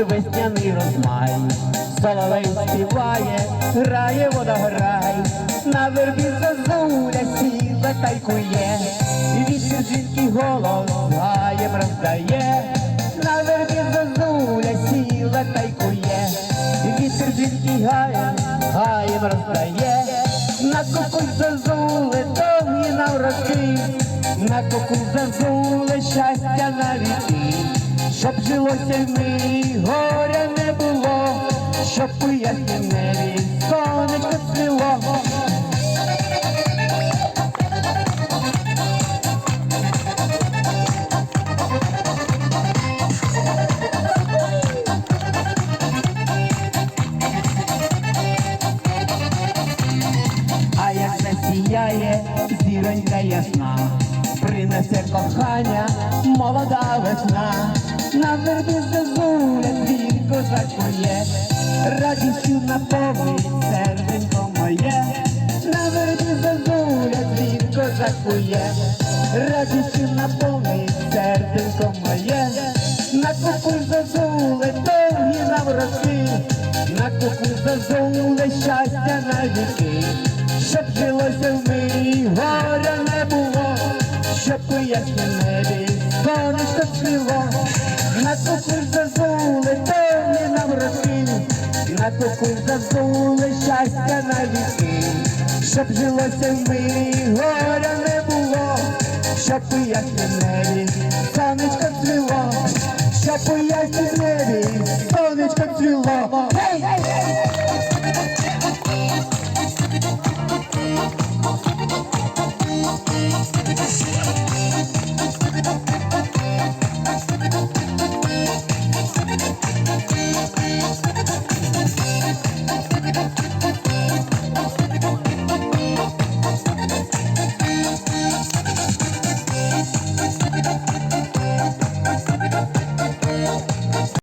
і розмай, соловей співає, грає водограй, на вербі зозуля сіла тайкує, вітер жінки голос гаєм роздає, на вербі зозуля сіла тайкує, вітер жінки гаєм, гаєм роздає, на куку зозули довгі навроки, на куку зозули щастя на віки щоб жилося в мирі, горя не було, щоб у яснім небі сонечко як засіяє зіронька ясна, принесе кохання молода весна, на вербі зазуля дзвінко закує, радістю наповнить серденько моє, на вербі зазуля дзвінко закує, радістю наповнить серденько моє, на купу зазули довгі навроки, на купу зазули щастя на віки. Щоб жилося в мирі, горя не було, щоб у яснім небі сонечко цвіло, на кукурдза зули, тони нам роки, на кукурдза зули щастя на віки, щоб жилося в мирі, горя не було, щоб у ясній небі сонечко цвіло, щоб у ясній небі сонечко цвіло. Гей!